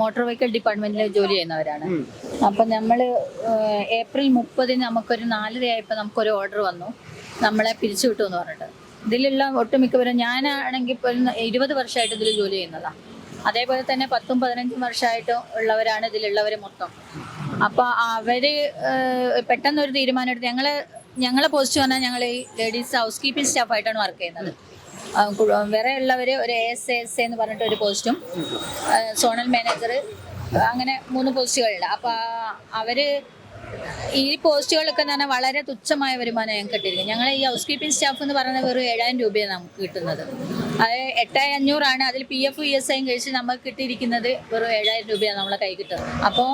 Motor vehicle ഡിപ്പാർട്ട്മെന്റിൽ ജോലി ചെയ്യുന്നവരാണ്. അപ്പൊ നമ്മൾ ഏപ്രിൽ മുപ്പതിന് നമുക്കൊരു നാലരയായപ്പോ നമുക്കൊരു ഓർഡർ വന്നു. നമ്മളെ പിരിച്ചുവിട്ടു എന്ന് പറഞ്ഞിട്ട്. ഇതിലുള്ള ഒട്ടുമിക്കവരും ഞാനാണെങ്കിൽ പോലും ഇരുപത് വർഷമായിട്ട് ഇതിൽ ജോലി ചെയ്യുന്നതാണ് അതേപോലെ തന്നെ പത്തും പതിനഞ്ചും വർഷമായിട്ടും ഉള്ളവരാണ് ഇതിലുള്ളവർ മൊത്തം. അപ്പൊ അവർ പെട്ടെന്ന് ഒരു തീരുമാനം എടുത്ത് ഞങ്ങൾ ഞങ്ങളെ പോസ്റ്റ് വന്നാൽ ഞങ്ങൾ ഈ ലേഡീസ് ഹൗസ് കീപ്പിംഗ് സ്റ്റാഫായിട്ടാണ് വർക്ക് ചെയ്യുന്നത്. വേറെ ഉള്ളവർ ഒരു എസ് എസ് എന്ന് പറഞ്ഞിട്ട് ഒരു പോസ്റ്റും സോണൽ മാനേജർ അങ്ങനെ മൂന്ന് പോസ്റ്റുകളുണ്ട് അപ്പോൾ അവർ ഈ പോസ്റ്റുകളൊക്കെ എന്ന് പറഞ്ഞാൽ വളരെ തുച്ഛമായ വരുമാനം ഞങ്ങൾക്ക് കിട്ടിയിരിക്കും ഞങ്ങൾ ഈ ഹൗസ് കീപ്പിംഗ് സ്റ്റാഫ് എന്ന് പറയുന്നത് വെറും ഏഴായിരം രൂപയാണ് നമുക്ക് കിട്ടുന്നത്. അത് എട്ടായിരം അഞ്ഞൂറാണ് അതിൽ പി എഫ് ഇ എസ് ഐയും കഴിച്ച് നമുക്ക് കിട്ടിയിരിക്കുന്നത് വെറും ഏഴായിരം രൂപയാണ് നമ്മളെ കൈ കിട്ടുന്നത് അപ്പോൾ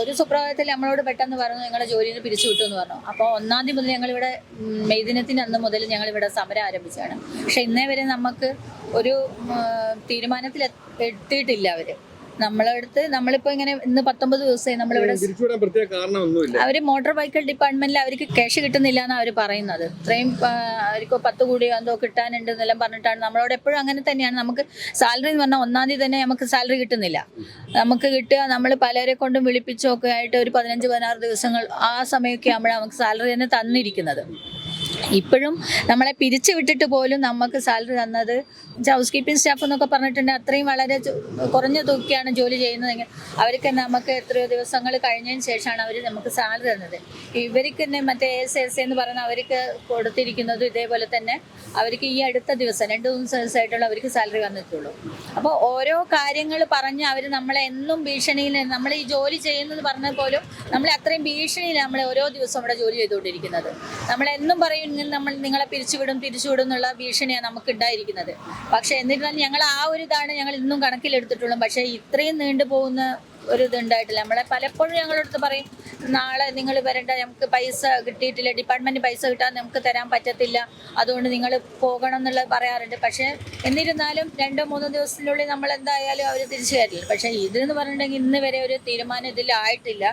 ഒരു സുപ്രഭാതത്തിൽ നമ്മളോട് പെട്ടെന്ന് പറഞ്ഞു നിങ്ങളെ ജോലിയിൽ പിരിച്ചു വിട്ടു എന്ന് പറഞ്ഞു. അപ്പോൾ ഒന്നാം തീയതി മുതൽ ഞങ്ങളിവിടെ മെയ്ദിനത്തിന് മെയ് ദിനത്തിന് അന്ന് മുതൽ ഞങ്ങളിവിടെ സമരം ആരംഭിച്ചാണ് പക്ഷെ ഇന്നേ വരെ നമുക്ക് ഒരു തീരുമാനത്തിൽ എത്തി- എത്തിയിട്ടില്ല അവർ. നമ്മളടുത്ത് നമ്മളിപ്പോ ഇങ്ങനെ ഇന്ന് പത്തൊമ്പത് ദിവസമായി നമ്മളിവിടെ അവർ മോട്ടോർ വെഹിക്കിൾ ഡിപ്പാർട്ട്മെന്റിൽ അവർക്ക് ക്യാഷ് കിട്ടുന്നില്ല എന്നാണ് അവർ പറയുന്നത്. ഇത്രയും അവർക്ക് പത്ത് കൂടി എന്തോ കിട്ടാനുണ്ട് എന്നെല്ലാം പറഞ്ഞിട്ടാണ് നമ്മളോട് എപ്പോഴും അങ്ങനെ തന്നെയാണ്. നമുക്ക് സാലറി എന്ന് പറഞ്ഞാൽ ഒന്നാം തീയതി തന്നെ നമുക്ക് സാലറി കിട്ടുന്നില്ല. നമുക്ക് കിട്ടുക നമ്മൾ പലരെ കൊണ്ടും വിളിപ്പിച്ചൊക്കെ ആയിട്ട് ഒരു പതിനഞ്ച് പതിനാറ് ദിവസങ്ങൾ ആ സമയമൊക്കെ ആകുമ്പോഴാണ് നമുക്ക് സാലറി തന്നെ തന്നിരിക്കുന്നത്. ഇപ്പോഴും നമ്മളെ പിരിച്ചു വിട്ടിട്ട് പോലും നമുക്ക് സാലറി തന്നത് ഹൗസ് കീപ്പിംഗ് സ്റ്റാഫ് എന്നൊക്കെ പറഞ്ഞിട്ടുണ്ട്. അത്രയും വളരെ കുറഞ്ഞ തുകയാണ് ജോലി ചെയ്യുന്നതെങ്കിൽ അവർക്ക് നമുക്ക് എത്രയോ ദിവസങ്ങൾ കഴിഞ്ഞതിന് ശേഷമാണ് അവർ നമുക്ക് സാലറി തന്നത്. ഇവർക്ക് തന്നെ മറ്റേ എസ് എസ് എന്ന് പറയുന്ന അവർക്ക് കൊടുത്തിരിക്കുന്നത് ഇതേപോലെ തന്നെ അവർക്ക് ഈ അടുത്ത ദിവസം രണ്ട് മൂന്ന് ദിവസമായിട്ടുള്ള അവർക്ക് സാലറി വന്നിട്ടുള്ളൂ. അപ്പോൾ ഓരോ കാര്യങ്ങൾ പറഞ്ഞ് അവർ നമ്മളെ എന്നും ഭീഷണിയിൽ നമ്മൾ ഈ ജോലി ചെയ്യുന്നത് പറഞ്ഞ പോലും നമ്മളെ അത്രയും ഭീഷണിയിൽ നമ്മളെ ഓരോ ദിവസവും ഇവിടെ ജോലി ചെയ്തുകൊണ്ടിരിക്കുന്നത്. നമ്മളെന്നും പറയും നമ്മൾ നിങ്ങളെ പിരിച്ചുവിടും തിരിച്ചുവിടും എന്നുള്ള ഭീഷണിയാണ് നമുക്ക് ഉണ്ടായിരിക്കുന്നത്. പക്ഷെ എന്നിരുന്നാലും ഞങ്ങൾ ആ ഒരു ഇതാണ് ഞങ്ങൾ ഇന്നും കണക്കിലെടുത്തിട്ടുള്ളൂ പക്ഷെ ഇത്രയും നീണ്ടു പോകുന്ന ഒരു ഇതുണ്ടായിട്ടില്ല. നമ്മളെ പലപ്പോഴും ഞങ്ങളടുത്ത് പറയും നാളെ നിങ്ങൾ വരേണ്ട നമുക്ക് പൈസ കിട്ടിയിട്ടില്ല ഡിപ്പാർട്ട്മെന്റ് പൈസ കിട്ടാൻ നമുക്ക് തരാൻ പറ്റത്തില്ല അതുകൊണ്ട് നിങ്ങൾ പോകണം എന്നുള്ളത് പറയാറുണ്ട്. പക്ഷേ എന്നിരുന്നാലും രണ്ടോ മൂന്നോ ദിവസത്തിനുള്ളിൽ നമ്മൾ എന്തായാലും അവർ തിരിച്ചു തരില്ല പക്ഷേ ഇതെന്ന് പറഞ്ഞിട്ടുണ്ടെങ്കിൽ ഇന്ന് വരെ ഒരു തീരുമാനം ഇതിലായിട്ടില്ല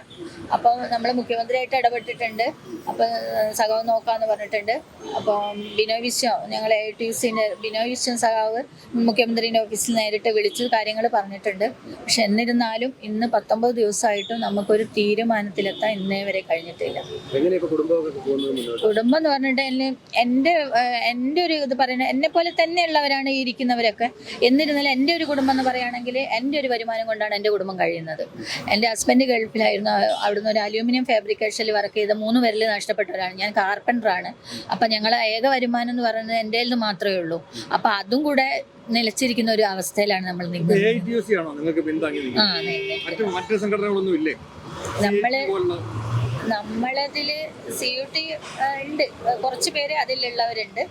അപ്പോൾ നമ്മൾ മുഖ്യമന്ത്രിയായിട്ട് ഇടപെട്ടിട്ടുണ്ട്. അപ്പോൾ സഖാവ് നോക്കാന്ന് പറഞ്ഞിട്ടുണ്ട്. അപ്പോൾ ബിനോയ് വിശ്വം ഞങ്ങൾ എ ടി സിന്റെ ബിനോയ് വിശ്വം സഖാവ് മുഖ്യമന്ത്രിന്റെ ഓഫീസിൽ നേരിട്ട് വിളിച്ച് കാര്യങ്ങൾ പറഞ്ഞിട്ടുണ്ട്. പക്ഷെ എന്നിരുന്നാലും ഇന്ന് പത്തൊമ്പത് ദിവസമായിട്ടും നമുക്കൊരു തീരുമാനത്തിലെത്താൻ ഇന്നേ വരെ കഴിഞ്ഞിട്ടില്ല. കുടുംബം എന്ന് പറഞ്ഞിട്ടുണ്ടെങ്കിൽ എന്റെ എന്റെ ഒരു ഇത് പറയുന്നത് എന്നെ പോലെ തന്നെയുള്ളവരാണ് ഈ ഇരിക്കുന്നവരൊക്കെ. എന്നിരുന്നാലും എന്റെ ഒരു കുടുംബം എന്ന് പറയുകയാണെങ്കിൽ എന്റെ ഒരു വരുമാനം കൊണ്ടാണ് എന്റെ കുടുംബം കഴിയുന്നത്. എന്റെ ഹസ്ബൻഡ് ഗൾഫിലായിരുന്നു. അവിടുന്ന് ഒരു അലൂമിനിയം ഫാബ്രിക്കേഷനിൽ വർക്ക് ചെയ്ത മൂന്ന് പേരിൽ നഷ്ടപ്പെട്ടവരാണ്. ഞാൻ കാർപ്പന്ററാണ്. അപ്പം ഞങ്ങളെ ഏക വരുമാനം എന്ന് പറയുന്നത് എന്റെ നിന്ന് മാത്രമേ ഉള്ളൂ. അപ്പം അതും കൂടെ നിലച്ചിരിക്കുന്ന ഒരു അവസ്ഥയിലാണ് നമ്മൾ നിൽക്കുന്നത്. നമ്മൾ നമ്മളതിൽ സി യു ടി ഉണ്ട്. കുറച്ച് പേര് അതിലുള്ളവരുണ്ട്.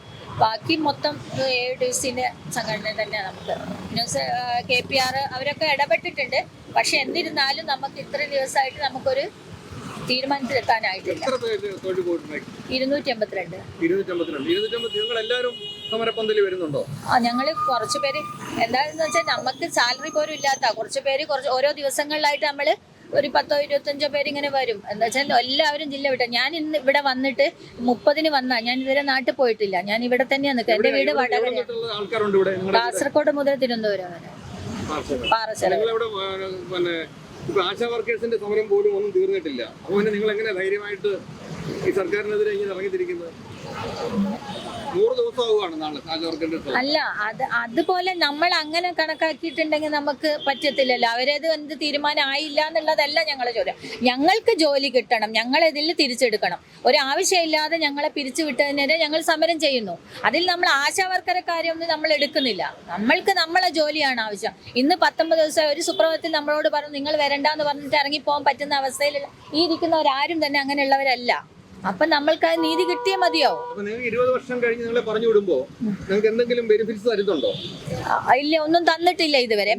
ബാക്കി മൊത്തം എ ഡി സിന്റെ സംഘടന തന്നെ നമുക്ക്. ന്യൂസ് കെ പി ആർ അവരൊക്കെ ഇടപെട്ടിട്ടുണ്ട്. പക്ഷെ എന്നിരുന്നാലും നമുക്ക് ഇത്ര ദിവസമായിട്ട് നമുക്കൊരു തീരുമാനത്തിലെത്താനായിട്ടില്ല. ഇരുന്നൂറ്റി എൺപത്തിരണ്ട് ഇരുന്നൂറ്റമ്പത്തിരണ്ട് ഇരുന്നൂറ്റമ്പത്തി നിങ്ങൾ എല്ലാവരും സമരപ്പന്തലിൽ വരുന്നുണ്ടോ? ആ ഞങ്ങൾ കുറച്ച് പേര് എന്താണെന്ന് വെച്ചാൽ നമുക്ക് സാലറി പോലും ഇല്ലാത്ത കുറച്ച് പേര് കുറച്ച് ഓരോ ദിവസങ്ങളിലായിട്ട് നമ്മൾ ഒരു പത്തോ ഇരുപത്തഞ്ചോ പേര് ഇങ്ങനെ വരും. എന്താ വെച്ചാൽ എല്ലാവരും ജില്ല വിട്ട ഞാൻ ഇന്ന് ഇവിടെ വന്നിട്ട് മുപ്പതിന് വന്നാ. ഞാൻ ഇതുവരെ നാട്ടിൽ പോയിട്ടില്ല. ഞാൻ ഇവിടെ തന്നെയാണ് നിൽക്കുക. എന്റെ വീട് വടകര. കാസർഗോഡ് മുതൽ തിരുവനന്തപുരം വരെ. ഇപ്പൊ ആശാ വർക്കേഴ്സിന്റെ സമരം പോലും ഒന്നും തീർന്നിട്ടില്ല. പിന്നെ നിങ്ങൾ എങ്ങനെ ധൈര്യമായിട്ട് ഈ സർക്കാരിനെതിരെ ഇങ്ങനെ ഇറങ്ങിത്തിരിക്കുന്നത്? നാളെ അല്ല അത് അതുപോലെ നമ്മൾ അങ്ങനെ കണക്കാക്കിയിട്ടുണ്ടെങ്കിൽ നമുക്ക് പറ്റത്തില്ലല്ലോ. അവരത് എന്ത് തീരുമാനം ആയില്ല എന്നുള്ളതല്ല ഞങ്ങളെ ചോദ്യം. ഞങ്ങൾക്ക് ജോലി കിട്ടണം. ഞങ്ങൾ ഇതിൽ തിരിച്ചെടുക്കണം. ഒരു ആവശ്യമില്ലാതെ ഞങ്ങളെ പിരിച്ചു വിട്ടതിനെതിരെ ഞങ്ങൾ സമരം ചെയ്യുന്നു. അതിൽ നമ്മൾ ആശാവർക്കര കാര്യമൊന്നും നമ്മൾ എടുക്കുന്നില്ല. നമ്മൾക്ക് നമ്മളെ ജോലിയാണ് ആവശ്യം. ഇന്ന് പത്തൊമ്പത് ദിവസം ഒരു സുപ്രഭാതത്തിൽ നമ്മളോട് പറഞ്ഞു നിങ്ങൾ വരണ്ടെന്ന് പറഞ്ഞിട്ട് ഇറങ്ങിപ്പോകാൻ പറ്റുന്ന അവസ്ഥയിലുള്ള ഈ ഇരിക്കുന്നവരാരും തന്നെ അങ്ങനെയുള്ളവരല്ല. അപ്പൊ നമ്മൾക്ക് ആ നീതി കിട്ടിയേ മതിയോ അപ്പൊ നിങ്ങൾക്ക് ഇരുപത് വർഷം കഴിഞ്ഞ് നിങ്ങളെ പറഞ്ഞു വിടുമ്പോ നിങ്ങൾക്ക് എന്തെങ്കിലും ബെനിഫിറ്റ്സ് തരുന്നുണ്ടോ? ഇല്ല ഒന്നും തന്നിട്ടില്ല ഇതുവരെ.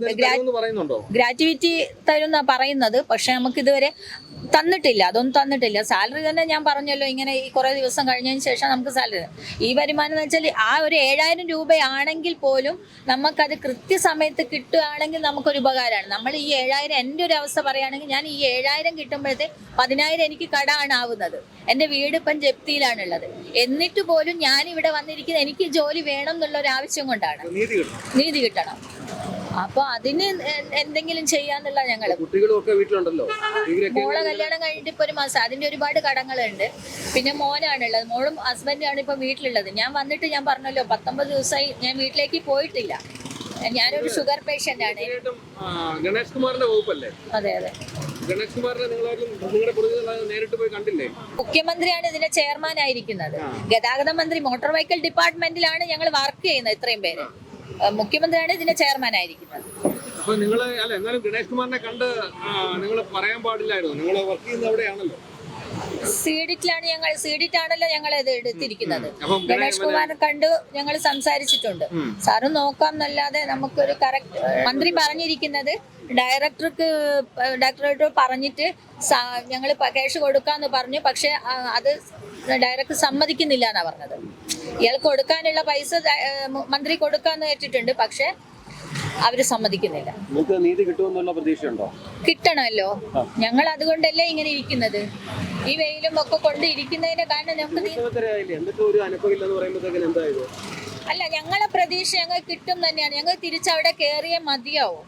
ഗ്രാറ്റുവിറ്റി തരുന്ന പറയുന്നത്. പക്ഷെ നമുക്ക് ഇതുവരെ തന്നിട്ടില്ല അതൊന്നും തന്നിട്ടില്ല. സാലറി തന്നെ ഞാൻ പറഞ്ഞല്ലോ ഇങ്ങനെ ഈ കുറേ ദിവസം കഴിഞ്ഞതിന് ശേഷം നമുക്ക് സാലറി ഈ വരുമാനം എന്ന് വെച്ചാൽ ആ ഒരു ഏഴായിരം രൂപയാണെങ്കിൽ പോലും നമുക്കത് കൃത്യസമയത്ത് കിട്ടുകയാണെങ്കിൽ നമുക്കൊരു ഉപകാരമാണ്. നമ്മൾ ഈ ഏഴായിരം എന്റെ ഒരു അവസ്ഥ പറയുകയാണെങ്കിൽ ഞാൻ ഈ ഏഴായിരം കിട്ടുമ്പോഴത്തെ പതിനായിരം എനിക്ക് കടാണ് ആവുന്നത് എന്റെ വീട് ഇപ്പം ജപ്തിയിലാണുള്ളത്. എന്നിട്ട് പോലും ഞാൻ ഇവിടെ വന്നിരിക്കുന്നത് എനിക്ക് ജോലി വേണം എന്നുള്ള ഒരു ആവശ്യം കൊണ്ടാണ്. നീതി കിട്ടും നീതി കിട്ടണം. അപ്പൊ അതിന് എന്തെങ്കിലും ചെയ്യാന്നുള്ള ഞങ്ങൾ. കുട്ടികളൊക്കെ വീട്ടിലുണ്ടല്ലോ? മോളെ കല്യാണം കഴിഞ്ഞിട്ട് ഇപ്പൊ ഒരു മാസം അതിന്റെ ഒരുപാട് കടങ്ങളുണ്ട്. പിന്നെ മോനാണുള്ളത്. മോളും ഹസ്ബൻഡാണ് ഇപ്പൊ വീട്ടിലുള്ളത്. ഞാൻ വന്നിട്ട് ഞാൻ പറഞ്ഞല്ലോ പത്തൊമ്പത് ദിവസമായി ഞാൻ വീട്ടിലേക്ക് പോയിട്ടില്ല. ഞാനൊരു ഷുഗർ പേഷ്യന്റ് ആണ് ഗണേഷ് കുമാറിന്റെ വകുപ്പല്ലേ? അതെ അതെ. ഗണേഷ് കുമാറിനെ നിങ്ങളാരും നിങ്ങളുടെ പ്രതിനിധികൾ നേരിട്ട് പോയി കണ്ടില്ലേ? മുഖ്യമന്ത്രിയാണ് ഇതിന്റെ ചെയർമാൻ ആയിരിക്കുന്നത് ഗതാഗത മന്ത്രി മോട്ടോർ വെഹിക്കിൾ ഡിപ്പാർട്ട്മെന്റിലാണ് ഞങ്ങൾ വർക്ക് ചെയ്യുന്നത് ഇത്രയും പേര്. മുഖ്യമന്ത്രിയാണ് ഇതിന്റെ ചെയർമാൻ ആയിരിക്കുന്നത്. അപ്പൊ നിങ്ങൾ അല്ല എന്നാലും ഗണേഷ് കുമാറിനെ കണ്ട് നിങ്ങൾ പറയാൻ പാടില്ലായിരുന്നു. നിങ്ങൾ വർക്ക് ചെയ്യുന്ന അവിടെയാണല്ലോ. സീഡിറ്റിലാണ് ഞങ്ങൾ സീഡിറ്റ് ആണല്ലോ ഞങ്ങൾ ഇത് എടുത്തിരിക്കുന്നത്. ഗണേഷ് കുമാറിനെ കണ്ട് ഞങ്ങൾ സംസാരിച്ചിട്ടുണ്ട്. സാറ് നോക്കാം എന്നല്ലാതെ നമുക്കൊരു കറക്റ്റ് മന്ത്രി പറഞ്ഞിരിക്കുന്നത് ഡയറക്ടർക്ക് ഡയറക്ടറോട് പറഞ്ഞിട്ട് ഞങ്ങൾ ക്യാഷ് കൊടുക്കാന്ന് പറഞ്ഞു. പക്ഷെ അത് ഡയറക്ടർ സമ്മതിക്കുന്നില്ല എന്നാ പറഞ്ഞത്. ഇയാൾ കൊടുക്കാനുള്ള പൈസ മന്ത്രി കൊടുക്കാന്ന് വെച്ചിട്ടുണ്ട് പക്ഷെ അവർ സമ്മതിക്കുന്നില്ല. നീതി കിട്ടുമെന്നുള്ള പ്രതീക്ഷയുണ്ടോ? കിട്ടണമല്ലോ. ഞങ്ങൾ അതുകൊണ്ടല്ലേ ഇങ്ങനെ ഇരിക്കുന്നത്? ഈ വെയിലും ഒക്കെ കൊണ്ട് ഇരിക്കുന്നതിന്റെ കാരണം ഞങ്ങൾക്ക് അല്ല ഞങ്ങളെ പ്രതീക്ഷ ഞങ്ങൾ കിട്ടും തന്നെയാണ്. ഞങ്ങൾ തിരിച്ചവിടെ കേറിയേ മതിയാവും.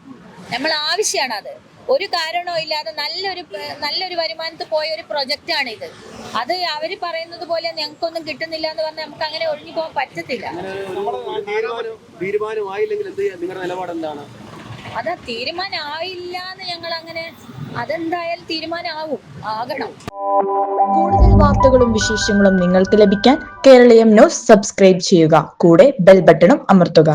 നമ്മൾ ആവശ്യമാണ് അത് ഒരു കാരണവും ഇല്ലാതെ നല്ലൊരു നല്ലൊരു വരുമാനത്തിൽ പോയ ഒരു പ്രൊജക്റ്റ് ആണ് ഇത് അത് അവർ പറയുന്നത് പോലെ ഞങ്ങൾക്കൊന്നും കിട്ടുന്നില്ല എന്ന് പറഞ്ഞാൽ നമുക്ക് അങ്ങനെ ഒഴിഞ്ഞു പോകാൻ പറ്റത്തില്ല. അത് തീരുമാനമായില്ല എന്ന് ഞങ്ങൾ അങ്ങനെ അതെന്തായാലും തീരുമാനമാവും. ആകണം. കൂടുതൽ വാർത്തകളും വിശേഷങ്ങളും നിങ്ങൾക്ക് ലഭിക്കാൻ കേരളീയം ന്യൂസ് സബ്സ്ക്രൈബ് ചെയ്യുക. കൂടെ ബെൽ ബട്ടണും അമർത്തുക.